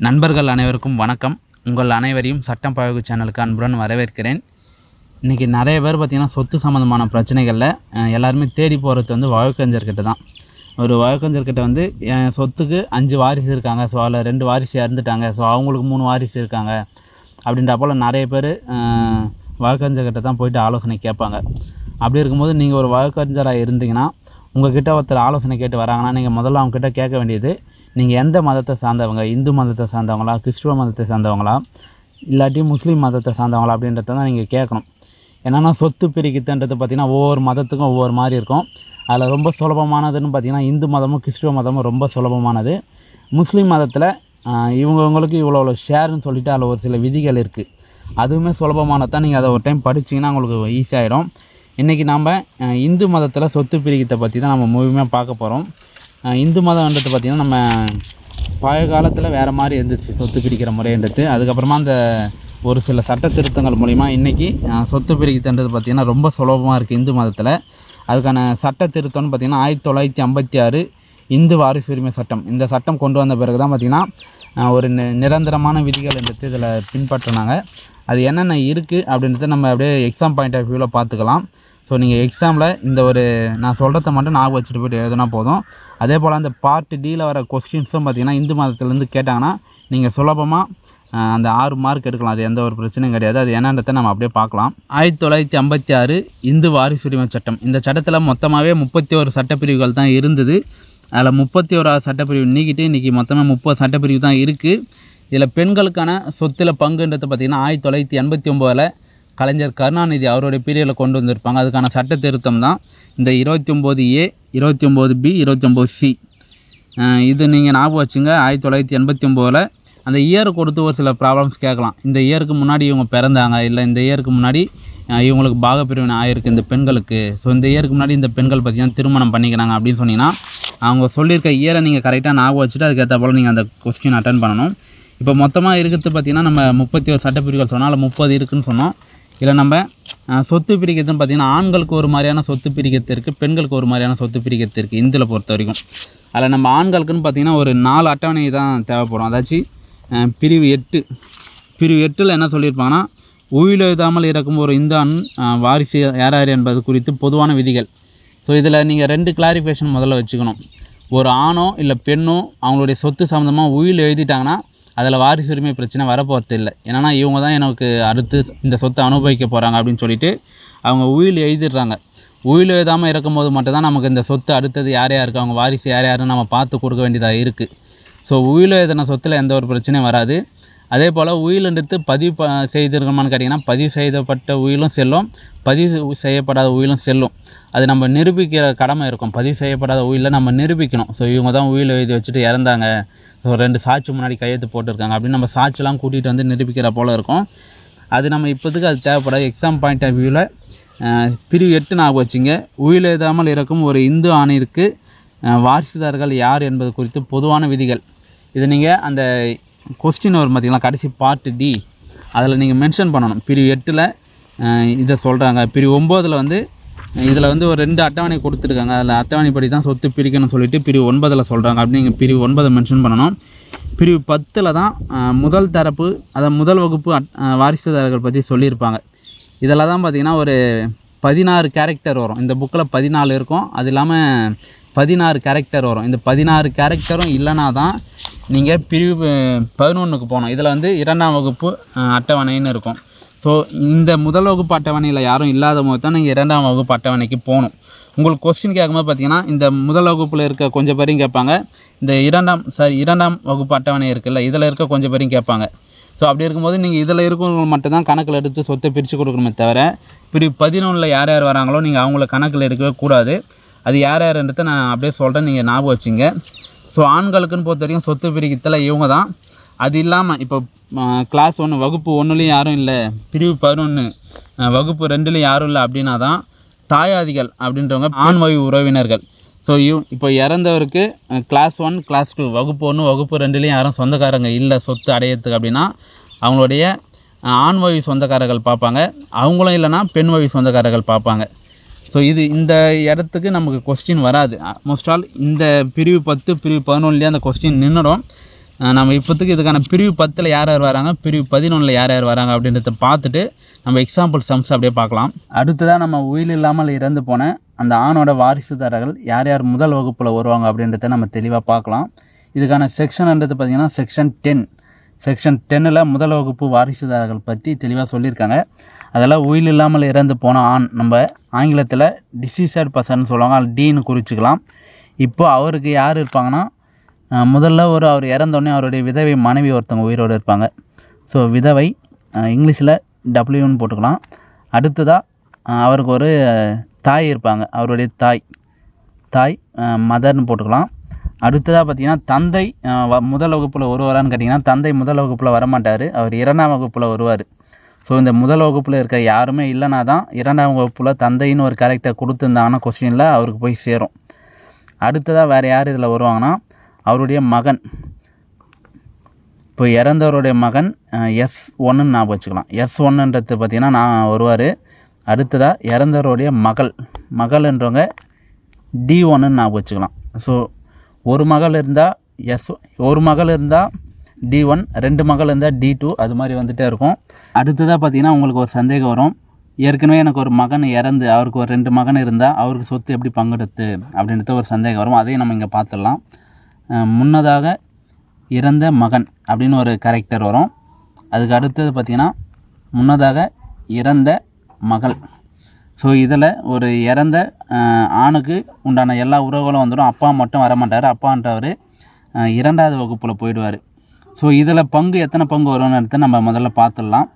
நண்பர்கள் அனைவருக்கும் வணக்கம். உங்கள் அனைவரையும் சட்டம் பழகு சேனலுக்கு அன்புடன் வரவேற்கிறேன். இன்றைக்கி நிறைய பேர் பார்த்திங்கன்னா சொத்து சம்மந்தமான பிரச்சனைகளில் எல்லாருமே தேடி போகிறது வந்து வழக்கறிஞர்கிட்ட தான். ஒரு வழக்கறிஞர்கிட்ட வந்து என் சொத்துக்கு அஞ்சு வாரிசு இருக்காங்க. ஸோ அதில் ரெண்டு வாரிசு இறந்துட்டாங்க. ஸோ அவங்களுக்கு மூணு வாரிசு இருக்காங்க. அப்படின்ற போல் நிறைய பேர் வழக்கறிஞர்கிட்ட தான் போயிட்டு ஆலோசனை கேட்பாங்க. அப்படி இருக்கும்போது நீங்கள் ஒரு வழக்கறிஞராக இருந்தீங்கன்னா உங்ககிட்ட ஒருத்தர் ஆலோசனை கேட்டு வராங்கன்னா நீங்கள் முதல்ல அவங்ககிட்ட கேட்க வேண்டியது நீங்கள் எந்த மதத்தை சார்ந்தவங்க இந்து மதத்தை சார்ந்தவங்களா கிறிஸ்துவ மதத்தை சார்ந்தவங்களா இல்லாட்டி முஸ்லீம் மதத்தை சார்ந்தவங்களா அப்படின்றத தான் நீங்கள் கேட்கணும். என்னென்னா சொத்து பிரிக்குதுன்றது பார்த்திங்கன்னா ஒவ்வொரு மதத்துக்கும் ஒவ்வொரு மாதிரி இருக்கும். அதில் ரொம்ப சுலபமானதுன்னு பார்த்திங்கன்னா இந்து மதமும் கிறிஸ்துவ மதமும் ரொம்ப சுலபமானது. முஸ்லீம் மதத்தில் இவங்கவுங்களுக்கு இவ்வளோ இவ்வளோ ஷேர்னு சொல்லிட்டு அதில் ஒரு சில விதிகள் இருக்குது அதுவுமே சுலபமானது தான் நீங்கள் அதை ஒரு டைம் படிச்சிங்கன்னா உங்களுக்கு ஈஸியாகிடும் இன்றைக்கி நாம் இந்து மதத்தில் சொத்து பிரிக்கிறதை பற்றி தான் நம்ம முழுமையாக பார்க்க போகிறோம் இந்து மதம்ன்றது பார்த்திங்கன்னா நம்ம பழைய காலத்தில் வேறு மாதிரி இருந்துச்சு சொத்து பிரிக்கிற முறைன்றது. அதுக்கப்புறமா அந்த ஒரு சில சட்ட திருத்தங்கள் மூலிமா இன்றைக்கி சொத்து பிரிக்கிறதுன்றது பார்த்திங்கன்னா ரொம்ப சுலபமாக இருக்குது இந்து மதத்தில். அதுக்கான சட்ட திருத்தம்னு பார்த்திங்கன்னா ஆயிரத்தி தொள்ளாயிரத்தி ஐம்பத்தி ஆறு இந்து வாரிசுரிமை சட்டம். இந்த சட்டம் கொண்டு வந்த பிறகு தான் பார்த்திங்கன்னா ஒரு நி- நிரந்தரமான விதிகள் என்றது இதில் பின்பற்றினாங்க. அது என்னென்ன இருக்குது அப்படின்றத நம்ம அப்படியே எக்ஸாம் பாயிண்ட் ஆஃப் வியூவில் பார்த்துக்கலாம். ஸோ நீங்கள் எக்ஸாமில் இந்த ஒரு நான் சொல்கிறத மட்டும் ஞாபகம் வச்சுட்டு போய்ட்டு எழுதுனா போதும். அதே போல் அந்த பார்ட் டியில் வர கொஸ்டின்ஸும் பார்த்தீங்கன்னா இந்து மதத்துலேருந்து கேட்டாங்கன்னா நீங்கள் சுலபமாக அந்த ஆறு மார்க் எடுக்கலாம். அது எந்த ஒரு பிரச்சனையும் கிடையாது. அது என்னன்றதை நம்ம அப்படியே பார்க்கலாம். ஆயிரத்தி தொள்ளாயிரத்தி ஐம்பத்தி ஆறு இந்து வாரிசுரிமை சட்டம். இந்த சட்டத்தில் மொத்தமாகவே முப்பத்தி ஒரு சட்டப்பிரிவுகள் தான் இருந்தது. அதில் முப்பத்தி ஓராவது சட்டப்பிரிவு நீக்கிட்டு இன்றைக்கி மொத்தமாக முப்பது சட்டப்பிரிவு தான் இருக்குது இதில் பெண்களுக்கான சொத்தில் பங்குன்றது பார்த்திங்கன்னா ஆயிரத்தி தொள்ளாயிரத்தி எண்பத்தி ஒம்போதில் கலைஞர் கருணாநிதி அவருடைய பீரியடில் கொண்டு வந்திருப்பாங்க. அதுக்கான சட்ட திருத்தம் தான் இந்த இருபத்தி ஒம்பது ஏ இருபத்தி ஒம்பது பி இருபத்தி ஒம்பது சி இது நீங்கள் ஞாபகம் வச்சுங்க ஆயிரத்தி தொள்ளாயிரத்தி எண்பத்தி ஒம்போதில் அந்த இயரை கொடுத்து ஒரு சில ப்ராப்ளம்ஸ் கேட்கலாம். இந்த இயருக்கு முன்னாடி இவங்க பிறந்தாங்க இல்லை இந்த இயருக்கு முன்னாடி இவங்களுக்கு பாகப்பிரிவினை ஆயிருக்கு இந்த பெண்களுக்கு. ஸோ இந்த இயருக்கு முன்னாடி இந்த பெண்கள் பார்த்திங்கன்னா திருமணம் பண்ணிக்கிறாங்க அப்படின்னு சொன்னீங்கன்னா அவங்க சொல்லியிருக்க இயரை நீங்கள் கரெக்டாக ஞாபகம் வச்சுட்டு அதுக்கேற்ற போல் நீங்கள் அந்த கொஸ்டின் அட்டன் பண்ணணும். இப்போ மொத்தமாக இருக்கிறது பார்த்திங்கன்னா நம்ம முப்பத்தி ஒரு சட்டப்பிரிவுகள் சொன்னால் முப்பது இருக்குதுன்னு சொன்னோம். இல்லை நம்ம சொத்து பிரிக்கிறதுன்னு பார்த்திங்கன்னா ஆண்களுக்கு ஒரு மாதிரியான சொத்து பிரிக்கிறது இருக்குது பெண்களுக்கு ஒரு மாதிரியான சொத்து பிரிக்கிறது இருக்குது இந்தியில் பொறுத்த வரைக்கும். அதில் நம்ம ஆண்களுக்குன்னு பார்த்திங்கன்னா ஒரு நாலு அட்டவணை தான் தேவைப்படும். அதாச்சும் பிரிவு எட்டு. பிரிவு எட்டில் என்ன சொல்லியிருப்பாங்கன்னா உயிலெழுதாமல் இறக்கும் ஒரு இந்தான் வாரிசு யார் யார் என்பது குறித்து பொதுவான விதிகள். ஸோ இதில் நீங்கள் ரெண்டு கிளாரிஃபிகேஷன் முதல்ல வச்சுக்கணும். ஒரு ஆணோ இல்லை பெண்ணோ அவங்களுடைய சொத்து சம்மந்தமாக உயில் எழுதிட்டாங்கன்னா அதில் வாரிசு உரிமை பிரச்சனை வரப்போகிறது இல்லை. ஏன்னா இவங்க தான் எனக்கு அடுத்து இந்த சொத்தை அனுபவிக்க போகிறாங்க அப்படின்னு சொல்லிட்டு அவங்க உயில் எழுதிடுறாங்க. உயில் எழுதாமல் இருக்கும்போது மட்டும்தான் நமக்கு இந்த சொத்து அடுத்தது யார் யாருக்கு அவங்க வாரிசு யார் யாருன்னு நம்ம பார்த்து கொடுக்க வேண்டியதாக இருக்குது ஸோ உயில் எழுதின சொத்தில் எந்த ஒரு பிரச்சனையும் வராது. அதே போல் உயிலுன்றது பதிவு ப செய்திருக்கோமான்னு கேட்டிங்கன்னா பதிவு செய்யப்பட்ட உயிலும் செல்லும் பதிவு செய்யப்படாத உயிலும் செல்லும். அது நம்ம நிரூபிக்கிற கடமை இருக்கும். பதிவு செய்யப்படாத உயிலில் நம்ம நிரூபிக்கணும். ஸோ இவங்க தான் உயில் எழுதி வச்சுட்டு இறந்தாங்க. ஸோ ரெண்டு சாட்சி முன்னாடி கையெழுத்து போட்டிருக்காங்க. அப்படின்னு நம்ம சாட்சிலாம் கூட்டிகிட்டு வந்து நிரூபிக்கிற போல் இருக்கும். அது நம்ம இப்போதைக்கு அது தேவைப்படாது. எக்ஸாம் பாயிண்ட் ஆஃப் வியூவில் பிரிவு எட்டு ஞாபகம் வச்சுங்க. உயில் இருக்கும் ஒரு இந்து ஆணையிற்கு வாரிசுதார்கள் வாரிசுதாரர்கள் யார் என்பது குறித்து பொதுவான விதிகள். இது நீங்கள் அந்த கொஸ்டின் வரும் பார்த்தீங்களா கடைசி பார்ட் டி அதில் நீங்கள் மென்ஷன் பண்ணணும். பிரிவு எட்டில் இதை சொல்கிறாங்க பிரிவு ஒம்போதில் வந்து இதில் வந்து ஒரு ரெண்டு அட்டவணை கொடுத்துருக்காங்க. அதில் அட்டவணைப்படி தான் சொத்து பிரிக்கணும்னு சொல்லிட்டு பிரிவு ஒன்பதில் சொல்கிறாங்க அப்படின்னு நீங்கள் பிரிவு ஒன்பதை மென்ஷன் பண்ணணும். பிரிவு பத்தில் தான் முதல் தரப்பு அதாவது முதல் வகுப்பு அட்- வாரிசுதாரர்கள் பற்றி சொல்லியிருப்பாங்க. இதில் தான் பார்த்தீங்கன்னா ஒரு பதினாறு கேரக்டர் வரும். இந்த புக்கில் பதினாலு இருக்கும். அது இல்லாமல் பதினாறு கேரக்டர் வரும். இந்த பதினாறு கேரக்டரும் இல்லைனா தான் நீங்கள் பிரிவு பதினொன்றுக்கு போகணும். இதில் வந்து இரண்டாம் வகுப்பு அட்டவணைன்னு இருக்கும். ஸோ இந்த முதல் வகுப்பு அட்டவணையில் யாரும் இல்லாத போது தான் நீங்கள் இரண்டாம் வகுப்பு அட்டவணைக்கு போகணும். உங்களுக்கு கொஸ்டின் கேட்கும்போது பார்த்தீங்கன்னா இந்த முதல் வகுப்பில் இருக்க கொஞ்சம் பேரையும் கேட்பாங்க. இந்த இரண்டாம் சாரி இரண்டாம் வகுப்பு அட்டவணை இருக்குல்ல இதில் இருக்க கொஞ்சம் பேரையும் கேட்பாங்க. ஸோ அப்படி இருக்கும்போது நீங்கள் இதில் இருக்கிறவங்க மட்டும்தான் கணக்கில் எடுத்து சொத்தை பிரித்து கொடுக்கணுமே தவிர இப்படி பதினொன்றில் யார் யார் வராங்களோ நீங்கள் அவங்கள கணக்கில் எடுக்கவே கூடாது. அது யார் யாருன்றதை நான் அப்படியே சொல்கிறேன் நீங்கள் ஞாபகம் வச்சுங்க. ஸோ ஆண்களுக்குன்னு பொறுத்த வரைக்கும் சொத்து பிரிக்கத்தில் இவங்க தான். அது இல்லாமல் இப்போ கிளாஸ் ஒன்று வகுப்பு ஒன்றுலேயும் யாரும் இல்லை. பிரிவு பதினொன்று வகுப்பு ரெண்டுலேயும் யாரும் இல்லை அப்படின்னா தான் தாயாதிகள் அப்படின்றவங்க ஆண்வழி உறவினர்கள். ஸோ இவ் இப்போ இறந்தவருக்கு கிளாஸ் ஒன் கிளாஸ் டூ வகுப்பு ஒன்று வகுப்பு ரெண்டுலேயும் யாரும் சொந்தக்காரங்க இல்லை சொத்து அடையிறதுக்கு அப்படின்னா அவங்களுடைய ஆண் வழி சொந்தக்காரர்கள் பார்ப்பாங்க. அவங்களும் இல்லைன்னா பெண் வழி சொந்தக்காரர்கள் பார்ப்பாங்க. ஸோ இது இந்த இடத்துக்கு நமக்கு கொஸ்டின் வராது. மோஸ்ட் ஆல் இந்த பிரிவு பத்து பிரிவு பதினொன்றுலேயே அந்த கொஸ்டின் நின்றுடும் நம்ம இப்போத்துக்கு இதுக்கான பிரிவு பத்தில் யார் யார் வராங்க? பிரிவு பதினொன்றில் யார் யார் வராங்க அப்படின்றத பார்த்துட்டு நம்ம எக்ஸாம்பிள் சம்ஸ் அப்படியே பார்க்கலாம். அடுத்ததாக நம்ம உயில் இல்லாமல் இறந்து போன அந்த ஆணோட வாரிசுதாரர்கள் யார் யார் முதல் வகுப்பில் வருவாங்க அப்படின்றத நம்ம தெளிவாக பார்க்கலாம். இதுக்கான செக்ஷன்ன்றது பார்த்திங்கன்னா செக்ஷன் டென் செக்ஷன் டென்னில் முதல் வகுப்பு வாரிசுதாரர்கள் பற்றி தெளிவாக சொல்லியிருக்காங்க. அதெல்லாம் உயில் இல்லாமல் இறந்து போன ஆண் நம்ம ஆங்கிலத்தில் டிசீசட் பர்சன் சொல்லுவாங்க. அது டீன்னு குறிச்சிக்கலாம். இப்போ அவருக்கு யார் இருப்பாங்கன்னா முதல்ல ஒரு அவர் இறந்தோடனே அவருடைய விதவை மனைவி ஒருத்தவங்க உயிரோடு இருப்பாங்க. ஸோ விதவை இங்கிலீஷில் டபிள்யூன்னு போட்டுக்கலாம். அடுத்ததாக அவருக்கு ஒரு தாய் இருப்பாங்க. அவருடைய தாய் தாய் மதர்னு போட்டுக்கலாம். அடுத்ததாக பார்த்திங்கன்னா தந்தை வ- முதல் வகுப்பில் வருவாரான்னு கேட்டிங்கன்னா தந்தை முதல் வகுப்பில் வரமாட்டார். அவர் இரண்டாம் வகுப்பில் வருவார். ஸோ இந்த முதல் வகுப்பில் இருக்க யாருமே இல்லைனா தான் இரண்டாம் வகுப்பில் தந்தைன்னு ஒரு கேரக்டர் கொடுத்துருந்தாங்கன்னா கொஸ்டினில் அவருக்கு போய் சேரும். அடுத்ததாக வேறு யார் இதில் வருவாங்கன்னா அவருடைய மகன். இப்போ இறந்தவருடைய மகன் எஸ் ஒன்றுன்னு ஞாபகம் வச்சுக்கலாம். எஸ் ஒன்றுன்றது பார்த்திங்கன்னா நான் வருவார். அடுத்ததாக இறந்தவருடைய மகள். மகள்ன்றவங்க டி ஒன்றுன்னு ஞாபகம் வச்சுக்கலாம். ஸோ ஒரு மகள் இருந்தால் எஸ் ஒரு மகள் இருந்தால் டி ஒன் ரெண்டு மகள் இருந்தால் டி டூ அது மாதிரி வந்துகிட்டே இருக்கும். அடுத்ததாக பார்த்தீங்கன்னா உங்களுக்கு ஒரு சந்தேகம் வரும். ஏற்கனவே எனக்கு ஒரு மகன் இறந்து அவருக்கு ஒரு ரெண்டு மகன் இருந்தால் அவருக்கு சொத்து எப்படி பங்கெடுத்து அப்படின்றது ஒரு சந்தேகம் வரும். அதையும் நம்ம இங்கே பார்த்துடலாம் முன்னதாக இறந்த மகன் அப்படின்னு ஒரு கேரக்டர் வரும். அதுக்கு அடுத்தது பார்த்திங்கன்னா முன்னதாக இறந்த மகள். ஸோ இதில் ஒரு இறந்த ஆணுக்கு உண்டான எல்லா உறவுகளும் வந்துடும். அப்பா மட்டும் வரமாட்டார். அப்பான்றவர் இரண்டாவது வகுப்பில் போயிடுவார். ஸோ இதில் பங்கு எத்தனை பங்கு வரும்னு எடுத்து நம்ம முதல்ல பார்த்துடலாம்.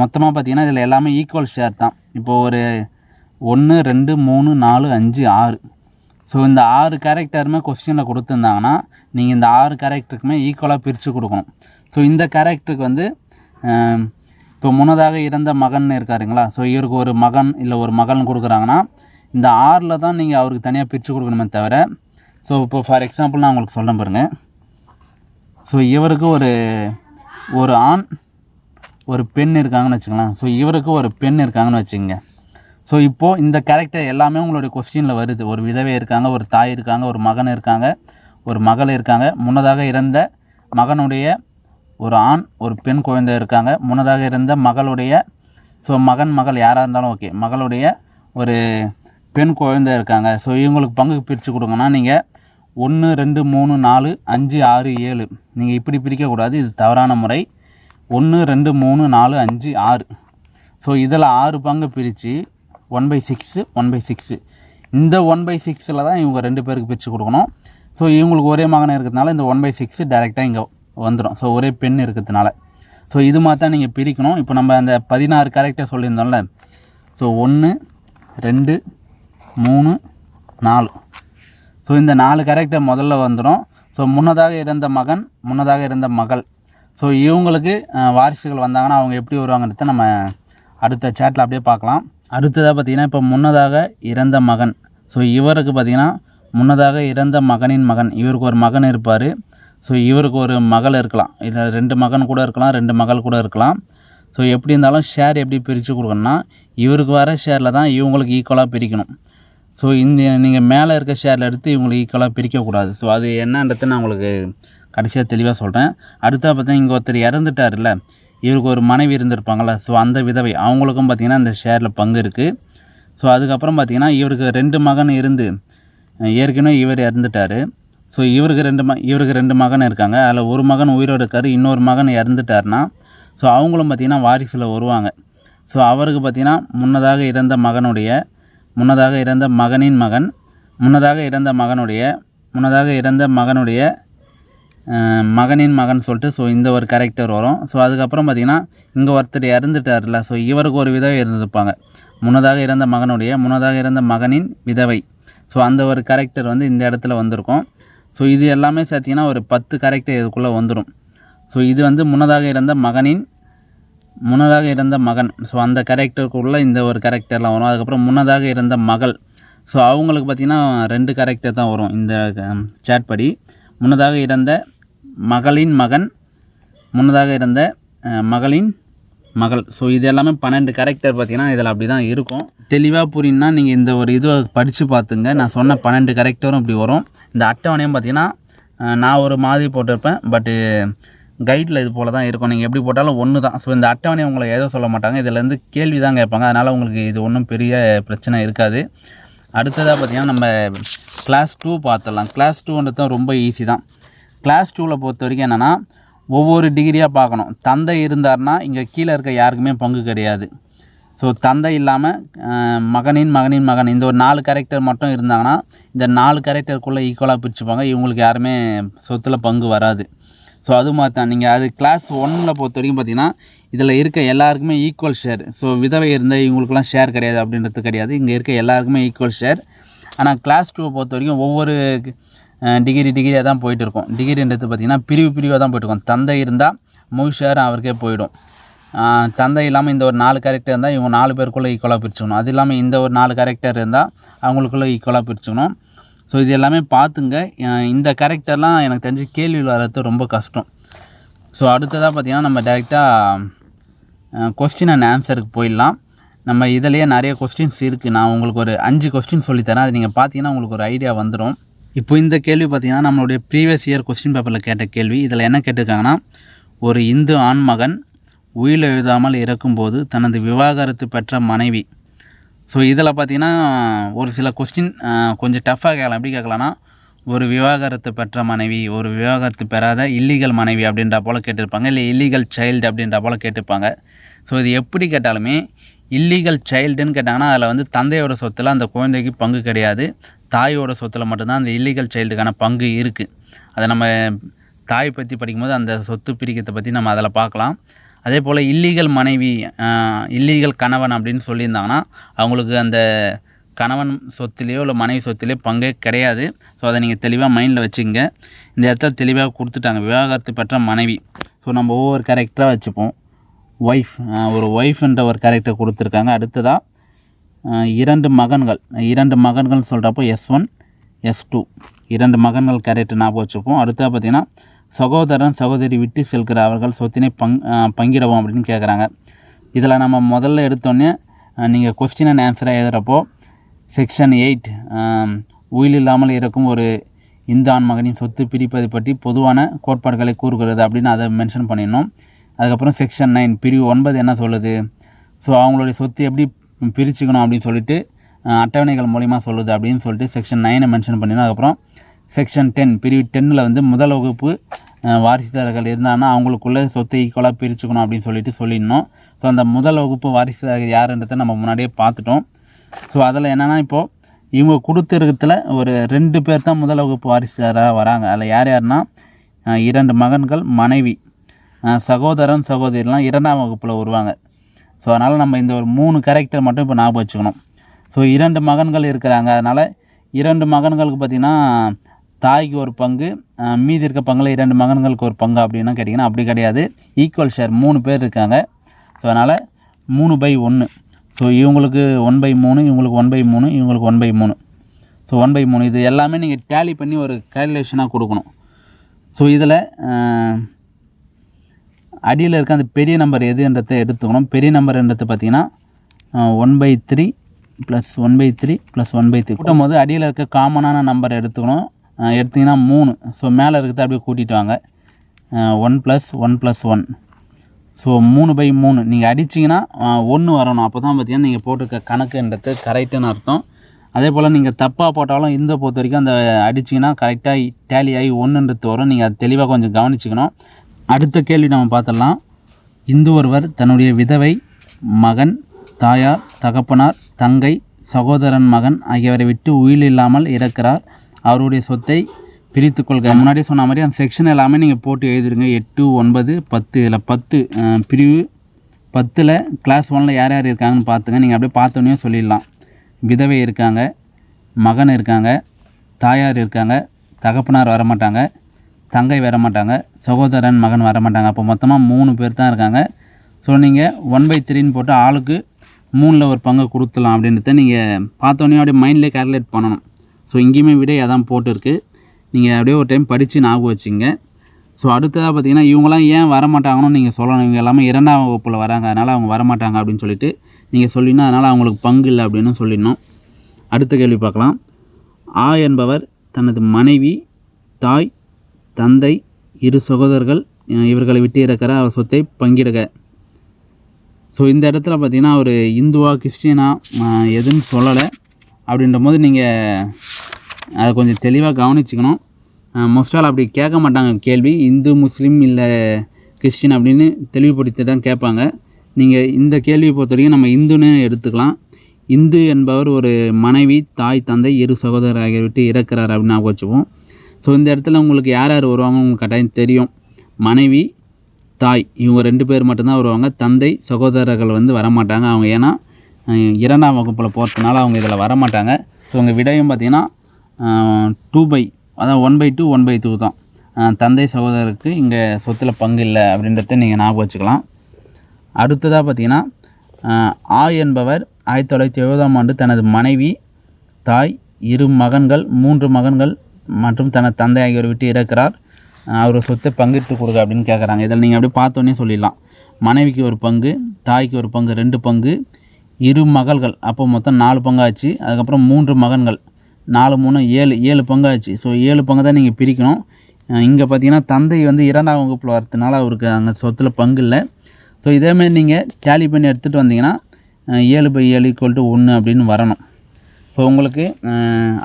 மொத்தமாக பார்த்தீங்கன்னா இதில் எல்லாமே ஈக்குவல் ஷேர் தான். இப்போது ஒரு ஒன்று ரெண்டு மூணு நாலு அஞ்சு ஆறு. ஸோ இந்த ஆறு கேரக்டருமே கொஸ்டினில் கொடுத்துருந்தாங்கன்னா நீங்கள் இந்த ஆறு கேரக்டருக்குமே ஈக்குவலாக பிரித்து கொடுக்கணும். ஸோ இந்த கேரக்டருக்கு வந்து இப்போ முன்னதாக இறந்த மகன் இருக்காருங்களா? ஸோ இவருக்கு ஒரு மகன் இல்லை ஒரு மகன் கொடுக்குறாங்கன்னா இந்த ஆறில் தான் நீங்கள் அவருக்கு தனியாக பிரித்து கொடுக்கணுமே தவிர ஸோ இப்போ ஃபார் எக்ஸாம்பிள் நான் உங்களுக்கு சொல்கிறேன் பாருங்கள் ஸோ இவருக்கு ஒரு ஒரு ஆண் ஒரு பெண் இருக்காங்கன்னு வச்சுக்கலாம் ஸோ இவருக்கு ஒரு பெண் இருக்காங்கன்னு வச்சுக்கோங்க. ஸோ இப்போது இந்த கேரக்டர் எல்லாமே உங்களுடைய கொஸ்டினில் வருது. ஒரு விதவை இருக்காங்க ஒரு தாய் இருக்காங்க ஒரு மகன் இருக்காங்க ஒரு மகள் இருக்காங்க. முன்னதாக இறந்த மகனுடைய ஒரு ஆண் ஒரு பெண் குழந்தை இருக்காங்க. முன்னதாக இருந்த மகளுடைய ஸோ மகன் மகள் யாராக இருந்தாலும் ஓகே மகளுடைய ஒரு பெண் குழந்தை இருக்காங்க. ஸோ இவங்களுக்கு பங்கு பிரித்து கொடுங்கன்னா நீங்கள் ஒன்று ரெண்டு மூணு நாலு அஞ்சு ஆறு ஏழு. நீங்கள் இப்படி பிரிக்கக்கூடாது இது தவறான முறை. ஒன்று ரெண்டு மூணு நாலு அஞ்சு ஆறு. ஸோ இதில் ஆறு பங்கு பிரித்து one by six one by six இந்த ஒன் பை சிக்ஸில் தான் இவங்க ரெண்டு பேருக்கு பிரித்து கொடுக்கணும். ஸோ இவங்களுக்கு ஒரே மகன் இருக்கிறதுனால இந்த ஒன் பை சிக்ஸு டேரெக்டாக இங்கே வந்துடும் ஸோ ஒரே பெண் இருக்கிறதுனால. ஸோ இது மாதிரி தான் நீங்கள் பிரிக்கணும். இப்போ நம்ம அந்த பதினாறு கேரக்டர் சொல்லியிருந்தோம்ல. ஸோ ஒன்று ரெண்டு மூணு நாலு. ஸோ இந்த நாலு கேரக்டர் முதல்ல வந்துடும் ஸோ முன்னதாக இருந்த மகன் முன்னதாக இருந்த மகள். ஸோ இவங்களுக்கு வாரிசுகள் வந்தாங்கன்னா அவங்க எப்படி வருவாங்கன்றத நம்ம அடுத்த சேட்டில் அப்படியே பார்க்கலாம். அடுத்ததாக பார்த்தீங்கன்னா இப்போ முன்னதாக இறந்த மகன். ஸோ இவருக்கு பார்த்தீங்கன்னா முன்னதாக இறந்த மகனின் மகன். இவருக்கு ஒரு மகன் இருப்பார். ஸோ இவருக்கு ஒரு மகள் இருக்கலாம். இதில் ரெண்டு மகன் கூட இருக்கலாம் ரெண்டு மகள் கூட இருக்கலாம். ஸோ எப்படி இருந்தாலும் ஷேர் எப்படி பிரித்து கொடுக்கணும்னா இவருக்கு வர ஷேரில் தான் இவங்களுக்கு ஈக்குவலாக பிரிக்கணும். ஸோ இந்த நீங்கள் மேலே இருக்க ஷேரில் எடுத்து இவங்களுக்கு ஈக்குவலாக பிரிக்கக்கூடாது ஸோ அது என்னன்றது நான் உங்களுக்கு கடைசியாக தெளிவாக சொல்கிறேன் அடுத்தா பார்த்தா இங்கே ஒருத்தர் இறந்துட்டார்ல இவருக்கு ஒரு மனைவி இருந்திருப்பாங்களா ஸோ அந்த விதவை. அவங்களுக்கும் பார்த்திங்கன்னா இந்த ஷேரில் பங்கு இருக்குது ஸோ அதுக்கப்புறம் பார்த்திங்கன்னா இவருக்கு ரெண்டு மகன் இருந்து ஏற்கனவே இவர் இறந்துட்டார். ஸோ இவருக்கு ரெண்டு ம இவருக்கு ரெண்டு மகன் இருக்காங்க. அதில் ஒரு மகன் உயிரோடு இருக்கார் இன்னொரு மகன் இறந்துட்டார்னா ஸோ அவங்களும் பார்த்திங்கன்னா வாரிசில் வருவாங்க. ஸோ அவருக்கு பார்த்திங்கன்னா முன்னதாக இறந்த மகனுடைய முன்னதாக இறந்த மகனின் மகன் முன்னதாக இறந்த மகனுடைய முன்னதாக இறந்த மகனுடைய மகனின் மகன் சொல்லிட்டு ஸோ இந்த ஒரு கேரக்டர் வரும். ஸோ அதுக்கப்புறம் பார்த்திங்கன்னா இங்கே ஒருத்தர் இறந்துட்டார்ல ஸோ இவருக்கு ஒரு விதவை இருந்திருப்பாங்க. முன்னதாக இறந்த மகனுடைய முன்னதாக இறந்த மகனின் விதவை. ஸோ அந்த ஒரு கேரக்டர் வந்து இந்த இடத்துல வந்திருக்கும். ஸோ இது எல்லாமே சேர்த்திங்கன்னா ஒரு பத்து கேரக்டர் இதுக்குள்ளே வந்துடும் ஸோ இது வந்து முன்னதாக இறந்த மகனின் முன்னதாக இறந்த மகன். ஸோ அந்த கேரக்டருக்குள்ளே இந்த ஒரு கேரக்டர்லாம் வரும். அதுக்கப்புறம் முன்னதாக இருந்த மகள். ஸோ அவங்களுக்கு பார்த்திங்கன்னா ரெண்டு கேரக்டர் தான் வரும் இந்த சேட் படி. முன்னதாக இறந்த மகளின் மகன் முன்னதாக இருந்த மகளின் மகள். ஸோ இது எல்லாமே பன்னெண்டு கேரக்டர் பார்த்தீங்கன்னா இதில் அப்படி தான் இருக்கும். தெளிவாக புரியும்னா நீங்கள் இந்த ஒரு இதுவை படித்து பார்த்துங்க. நான் சொன்ன பன்னெண்டு கேரக்டரும் இப்படி வரும். இந்த அட்டவணையும் பார்த்தீங்கன்னா நான் ஒரு மாதிரி போட்டிருப்பேன். பட்டு கைடில் இது போல் தான் இருக்கும். நீங்கள் எப்படி போட்டாலும் ஒன்று தான் ஸோ இந்த அட்டவணை உங்களை ஏதோ சொல்ல மாட்டாங்க. இதுலேருந்து கேள்வி தான் கேட்பாங்க. அதனால் உங்களுக்கு இது ஒன்றும் பெரிய பிரச்சனை இருக்காது. அடுத்ததாக பார்த்தீங்கன்னா நம்ம கிளாஸ் டூ பார்த்துடலாம். கிளாஸ் டூன்றது ரொம்ப ஈஸி தான். கிளாஸ் டூவில் பொறுத்த வரைக்கும் என்னென்னா ஒவ்வொரு டிகிரியாக பார்க்கணும். தந்தை இருந்தார்னா இங்கே கீழே இருக்க யாருக்குமே பங்கு கிடையாது. ஸோ தந்தை இல்லாமல் மகனின் மகனின் மகன் இந்த ஒரு நாலு கேரக்டர் மட்டும் இருந்தாங்கன்னா இந்த நாலு கேரக்டருக்குள்ளே ஈக்குவலாக பிரிச்சுப்பாங்க. இவங்களுக்கு யாருமே சொத்தில் பங்கு வராது. ஸோ அது மாதிரி தான் நீங்கள் அது கிளாஸ் ஒன்னில் பொறுத்த வரைக்கும் பார்த்தீங்கன்னா இதில் இருக்க எல்லாருக்குமே ஈக்குவல் ஷேர் ஸோ விதவை இருந்தால் இவங்களுக்குலாம் ஷேர் கிடையாது அப்படின்றது கிடையாது. இங்கே இருக்க எல்லாருக்குமே ஈக்குவல் ஷேர் ஆனால் கிளாஸ் டூவை பொறுத்த வரைக்கும் ஒவ்வொரு டிகிரி டிகிரியாக தான் போயிட்டு இருக்கும் டிகிரின்றது பார்த்திங்கன்னா பிரிவு பிரிவாக தான் போயிட்டு இருக்கும் தந்தை இருந்தால் முழு ஷேர் அவருக்கே போயிடும். தந்தை இல்லாமல் இந்த ஒரு நாலு கேரக்டர் இருந்தால் இவங்க நாலு பேருக்குள்ளே ஈக்குவலாக பிரிச்சுக்கணும். அது இல்லாமல் இந்த ஒரு நாலு கேரக்டர் இருந்தால் அவங்களுக்குள்ளே ஈக்குவலாக பிரிச்சுக்கணும். ஸோ இது எல்லாமே பார்த்துங்க. இந்த கேரக்டர்லாம் எனக்கு தெரிஞ்சு கேள்வியில் வர்றது ரொம்ப கஷ்டம். ஸோ அடுத்ததாக பார்த்தீங்கன்னா நம்ம டேரெக்டாக கொஸ்டின் அண்ட் ஆன்சருக்கு போயிடலாம். நம்ம இதிலேயே நிறைய கொஸ்டின்ஸ் இருக்குது நான் உங்களுக்கு ஒரு அஞ்சு கொஸ்டின் சொல்லித்தரேன். அது நீங்கள் பார்த்தீங்கன்னா உங்களுக்கு ஒரு ஐடியா வந்துடும் இப்போ இந்த கேள்வி பார்த்தீங்கன்னா நம்மளுடைய ப்ரீவியஸ் இயர் கொஸ்டின் பேப்பரில் கேட்ட கேள்வி. இதில் என்ன கேட்டிருக்காங்கன்னா ஒரு இந்து ஆண்மகன் உயில் எழுதாமல் இறக்கும்போது தனது விவாகரத்து பெற்ற மனைவி. ஸோ இதில் பார்த்தீங்கன்னா ஒரு சில கொஸ்டின் கொஞ்சம் டஃப்பாக கேட்கலாம். எப்படி கேட்கலான்னா ஒரு விவாகரத்து பெற்ற மனைவி ஒரு விவாகரத்து பெறாத இல்லீகல் மனைவி அப்படின்ற போல் கேட்டிருப்பாங்க. இல்லை இல்லீகல் சைல்டு அப்படின்ற போல் கேட்டிருப்பாங்க. ஸோ இது எப்படி கேட்டாலுமே இல்லீகல் சைல்டுன்னு கேட்டாங்கன்னா அதில் வந்து தந்தையோட சொத்தில் அந்த குழந்தைக்கு பங்கு கிடையாது. தாயோட சொத்தில் மட்டும்தான் அந்த இல்லீகல் சைல்டுக்கான பங்கு இருக்குது அதை நம்ம தாய் பற்றி படிக்கும்போது அந்த சொத்து பிரிக்கிறதை பற்றி நம்ம அதில் பார்க்கலாம். அதே போல் இல்லீகல் மனைவி இல்லீகல் கணவன் அப்படின்னு சொல்லியிருந்தாங்கன்னா அவங்களுக்கு அந்த கணவன் சொத்துலேயோ இல்லை மனைவி சொத்துலேயோ பங்கே கிடையாது. ஸோ அதை நீங்கள் தெளிவாக மைண்டில் வச்சுங்க இந்த இடத்த தெளிவாக கொடுத்துட்டாங்க. விவாகரத்து பெற்ற மனைவி. ஸோ நம்ம ஒவ்வொரு கேரக்டராக வச்சுப்போம். ஒய்ஃப் ஒரு ஒய்ஃப்ன்ற ஒரு கேரக்டர் கொடுத்துருக்காங்க. அடுத்ததாக இரண்டு மகன்கள். இரண்டு மகன்கள் சொல்கிறப்போ எஸ் ஒன் எஸ் டூ இரண்டு மகன்கள் கேரக்டர் ஞாபகம் வச்சுப்போம். அடுத்தது பார்த்திங்கன்னா சகோதரன் சகோதரி விட்டு செல்கிற அவர்கள் சொத்தினை பங் பங்கிடவும் அப்படின்னு கேட்குறாங்க இதில் நம்ம முதல்ல எடுத்தோடனே நீங்கள் கொஸ்டின் அண்ட் ஆன்சராக எழுதுகிறப்போ செக்ஷன் எயிட் உயில் இல்லாமல் இருக்கும் ஒரு இந்தான் ஆண் மகனின் சொத்து பிரிப்பது பற்றி பொதுவான கோட்பாடுகளை கூறுகிறது அப்படின்னு அதை மென்ஷன் பண்ணிடணும். அதுக்கப்புறம் செக்ஷன் நைன் பிரிவு ஒன்பது என்ன சொல்லுது? ஸோ அவங்களுடைய சொத்து எப்படி பிரிச்சுக்கணும் அப்படின்னு சொல்லிட்டு அட்டவணைகள் மூலிமா சொல்லுது அப்படின்னு சொல்லிட்டு செக்ஷன் நைனை மென்ஷன் பண்ணினா அதுக்கப்புறம் செக்ஷன் டென் பிரிவு டென்னில் வந்து முதல் வகுப்பு வாரிசுதாரர்கள் இருந்தாங்கன்னா அவங்களுக்குள்ளே சொத்தை ஈக்குவலாக பிரிச்சுக்கணும் அப்படின்னு சொல்லிட்டு சொல்லிடணும் ஸோ அந்த முதல் வகுப்பு வாரிசுதாரர்கள் யாருன்றதை நம்ம முன்னாடியே பார்த்துட்டோம். ஸோ அதில் என்னென்னா இப்போது இவங்க கொடுத்துருக்கத்தில் ஒரு ரெண்டு பேர் தான் முதல் வகுப்பு வாரிசுதாராக வராங்க. அதில் யார் யாருன்னா இரண்டு மகன்கள் மனைவி சகோதரன் சகோதரிலாம் இரண்டாம் வகுப்பில் வருவாங்க. ஸோ அதனால் நம்ம இந்த ஒரு மூணு கேரக்டர் மட்டும் இப்போ ஞாபகம் வச்சுக்கணும். ஸோ இரண்டு மகன்கள் இருக்கிறாங்க. அதனால் இரண்டு மகன்களுக்கு பார்த்திங்கன்னா தாய்க்கு ஒரு பங்கு மீதி இருக்க பங்கில் இரண்டு மகன்களுக்கு ஒரு பங்கு அப்படின்னா கேட்டிங்கன்னா அப்படி கிடையாது. ஈக்குவல் ஷேர் மூணு பேர் இருக்காங்க. ஸோ அதனால் மூணு பை ஒன்று ஸோ இவங்களுக்கு ஒன் பை மூணு இவங்களுக்கு ஒன் பை மூணு இவங்களுக்கு ஒன் பை மூணு. ஸோ ஒன் பை மூணு. இது எல்லாமே நீங்கள் டேலி பண்ணி ஒரு கேல்குலேஷனாக கொடுக்கணும். ஸோ இதில் அடியில் இருக்க அந்த பெரிய நம்பர் எதுன்றதை எடுத்துக்கணும். பெரிய நம்பர்ன்றது பார்த்தீங்கன்னா one by three plus one by three plus one by three கூட்டும் போது அடியில் இருக்க காமனான நம்பர் எடுத்துக்கணும். எடுத்திங்கன்னா எடுத்தீங்கன்னா மூணு. ஸோ மேலே இருக்கிறத அப்படியே கூட்டிட்டு வாங்க. One plus one plus one so மூணு பை மூணு. நீங்கள் அடிச்சிங்கன்னா ஒன்று வரணும். அப்போ தான் பார்த்தீங்கன்னா நீங்கள் போட்டிருக்க கணக்குன்றது கரெக்டுன்னு அர்த்தம். அதே போல் நீங்கள் தப்பாக போட்டாலும் இந்த பொறுத்த வரைக்கும் அந்த அடிச்சிங்கன்னா கரெக்டாக டேலி ஆகி ஒன்றுன்றது வரும். நீங்கள் அது தெளிவாக கொஞ்சம் கவனிச்சிக்கணும். அடுத்த கேள்வி நம்ம பார்த்தலாம் இந்து ஒருவர் தன்னுடைய விதவை மகன் தாயார் தகப்பனார் தங்கை சகோதரன் மகன் ஆகியவரை விட்டு உயில் இல்லாமல் இறக்கிறார். அவருடைய சொத்தை பிரித்து கொள்க. முன்னாடியே சொன்ன மாதிரி அந்த செக்ஷன் எல்லாமே நீங்கள் போட்டு எழுதிருங்க. எட்டு ஒன்பது பத்து. இதில் பத்து பிரிவு பத்தில் கிளாஸ் ஒனில் யார் யார் இருக்காங்கன்னு பார்த்துங்க. நீங்கள் அப்படியே பார்த்தோன்னே சொல்லிடலாம். விதவை இருக்காங்க மகன் இருக்காங்க தாயார் இருக்காங்க தகப்பனார் வரமாட்டாங்க. தங்கை வர மாட்டாங்க சகோதரன் மகன் வர மாட்டாங்க அப்போ மொத்தமாக மூணு பேர் தான் இருக்காங்க. ஸோ நீங்கள் ஒன் பை த்ரீன்னு போட்டு ஆளுக்கு மூணில் ஒரு பங்கு கொடுத்துலாம் அப்படின்றத நீங்கள் பார்த்தோன்னே அப்படியே மைண்ட்லேயே கேல்குலேட் பண்ணணும். ஸோ இங்கேயுமே விட அதான் போட்டிருக்கு. நீங்கள் அப்படியே ஒரு டைம் படித்து ஞாபகம் வச்சுங்க. ஸோ அடுத்ததாக பார்த்தீங்கன்னா இவங்களாம் ஏன் வரமாட்டாங்கன்னு நீங்கள் சொல்லணும். இவங்க எல்லாமே இரண்டாம் வகுப்பில் வராங்க. அதனால் அவங்க வரமாட்டாங்க அப்படின்னு சொல்லிட்டு நீங்கள் சொல்லினா அதனால் அவங்களுக்கு பங்கு இல்லை அப்படின்னு சொல்லிடணும். அடுத்த கேள்வி பார்க்கலாம். ஆ என்பவர் தனது மனைவி தாய் தந்தை இரு சகோதரர்கள் இவர்களை விட்டு இறக்கிற அவர் சொத்தை பங்கிடுக. ஸோ இந்த இடத்துல பார்த்திங்கன்னா அவர் இந்துவா கிறிஸ்டினா எதுன்னு சொல்லலை. அப்படின்ற போது நீங்கள் அதை கொஞ்சம் தெளிவாக கவனிச்சுக்கணும். மோஸ்டால் அப்படி கேட்க மாட்டாங்க கேள்வி. இந்து முஸ்லீம் இல்லை கிறிஸ்டின் அப்படின்னு தெளிவுபடுத்தி தான் கேட்பாங்க. நீங்கள் இந்த கேள்வியை பொறுத்த வரைக்கும் நம்ம இந்துன்னு எடுத்துக்கலாம். இந்து என்பவர் ஒரு மனைவி தாய் தந்தை இரு சகோதரர் ஆகியவிட்டு இறக்குறார் அப்படின்னு ஞாபகம் வச்சுப்போம். ஸோ இந்த இடத்துல உங்களுக்கு யார் யார் வருவாங்க உங்களுக்கு கட்டாயம் தெரியும். மனைவி தாய் இவங்க ரெண்டு பேர் மட்டும்தான் வருவாங்க. தந்தை சகோதரர்கள் வந்து வரமாட்டாங்க. அவங்க ஏன்னா இரண்டாம் வகுப்பில் போகிறதுனால அவங்க இதில் வரமாட்டாங்க. ஸோ உங்கள் விடையும் பார்த்திங்கன்னா டூ பை அதான் one by two one by two தான். தந்தை சகோதரருக்கு இங்கே சொத்தில் பங்கு இல்லை அப்படின்றத நீங்கள் ஞாபகம் வச்சுக்கலாம். அடுத்ததாக பார்த்தீங்கன்னா ஆ என்பவர் ஆயிரத்தி தொள்ளாயிரத்தி எழுபதாம் ஆண்டு தனது மனைவி தாய் இரு மகன்கள் மூன்று மகன்கள் மற்றும் தனது தந்தை ஆகியோர் விட்டு இறக்கிறார் அவர் சொத்தை பங்கிட்டு கொடுங்க அப்படின்னு கேட்குறாங்க இதில் நீங்கள் அப்படியே பார்த்தோன்னே சொல்லிடலாம். மனைவிக்கு ஒரு பங்கு தாய்க்கு ஒரு பங்கு ரெண்டு பங்கு இரு மகள்கள். அப்போ மொத்தம் நாலு பங்காச்சு. அதுக்கப்புறம் மூன்று மகன்கள். நாலு மூணு ஏழு ஏழு பங்காச்சு. ஸோ ஏழு பங்கு தான் நீங்கள் பிரிக்கணும். இங்கே பார்த்தீங்கன்னா தந்தை வந்து இரண்டாம் வகுப்பில் வரதுனால அவருக்கு அங்கே சொத்தில் பங்கு இல்லை. ஸோ இதேமாரி நீங்கள் கேலி பண்ணி எடுத்துகிட்டு வந்தீங்கன்னா ஏழு பை ஏழு ஈக்குவல் டு ஒன்று அப்படின்னு வரணும். ஸோ உங்களுக்கு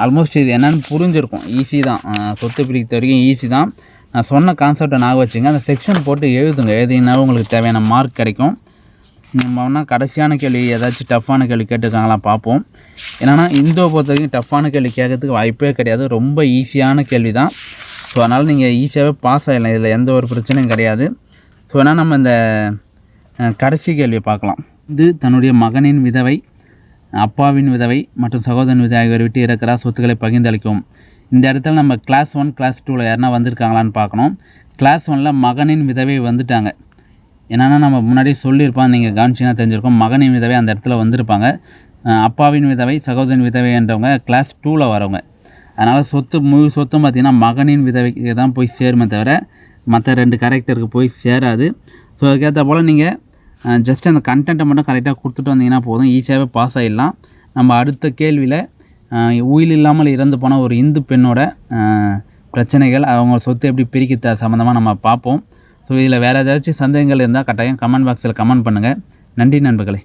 ஆல்மோஸ்ட் இது என்னென்னு புரிஞ்சிருக்கும். ஈஸி தான். சொத்து பிரிக்கிற வரைக்கும் ஈஸி தான். நான் சொன்ன கான்செப்டை ஞாபகம் வச்சுங்க. அந்த செக்ஷன் போட்டு எழுதுங்க. எழுதிங்கன்னா உங்களுக்கு தேவையான மார்க் கிடைக்கும். நம்ம கடைசியான கேள்வி ஏதாச்சும் டஃப்பான கேள்வி கேட்டுருக்காங்களா பார்ப்போம். என்னென்னா இந்துவை பொறுத்த வரைக்கும் டஃப்பான கேள்வி கேட்கறதுக்கு வாய்ப்பே கிடையாது. ரொம்ப ஈஸியான கேள்வி தான். ஸோ அதனால் நீங்கள் ஈஸியாகவே பாஸ் ஆகிடலாம் இதில் எந்த ஒரு பிரச்சனையும் கிடையாது. ஸோ வேணால் நம்ம இந்த கடைசி கேள்வியை பார்க்கலாம். இது தன்னுடைய மகனின் விதவை. அப்பாவின் விதவை மற்றும் சகோதரன் விதவை ஆகியோர் விட்டு இருக்கிற சொத்துக்களை பகிர்ந்தளிக்கும். இந்த இடத்துல நம்ம கிளாஸ் ஒன் கிளாஸ் டூவில் யாருனா வந்திருக்காங்களான்னு பார்க்கணும். கிளாஸ் ஒனில் மகனின் விதவை வந்துட்டாங்க. என்னென்னா நம்ம முன்னாடியே சொல்லியிருப்பான் நீங்கள் கவனிச்சிங்கன்னா தெரிஞ்சிருக்கோம். மகனின் விதவை அந்த இடத்துல வந்திருப்பாங்க. அப்பாவின் விதவை சகோதரன் விதவை என்றவங்க கிளாஸ் டூவில் வரவங்க. அதனால் சொத்து முழு சொத்தும் பார்த்திங்கன்னா மகனின் விதவைக்கு தான் போய் சேருமே தவிர மற்ற ரெண்டு கேரக்டருக்கு போய் சேராது. ஸோ அதுக்கேற்ற போல் நீங்கள் ஜஸ்ட் அந்த கண்டென்ட்டை மட்டும் கரெக்டாக கொடுத்துட்டு வந்தீங்கன்னா போதும். ஈஸியாகவே பாஸ் ஆகிடலாம் நம்ம அடுத்த கேள்வியில் உயில் இல்லாமல் இறந்து போன ஒரு இந்து பெண்ணோட பிரச்சனைகள் அவங்க சொத்து எப்படி பிரிக்கிறது சம்மந்தமாக நம்ம பார்ப்போம். ஸோ இதில் வேறு ஏதாச்சும் சந்தேகங்கள் இருந்தால் கட்டாயம் கமெண்ட் பாக்ஸில் கமெண்ட் பண்ணுங்கள் நன்றி நண்பர்களே.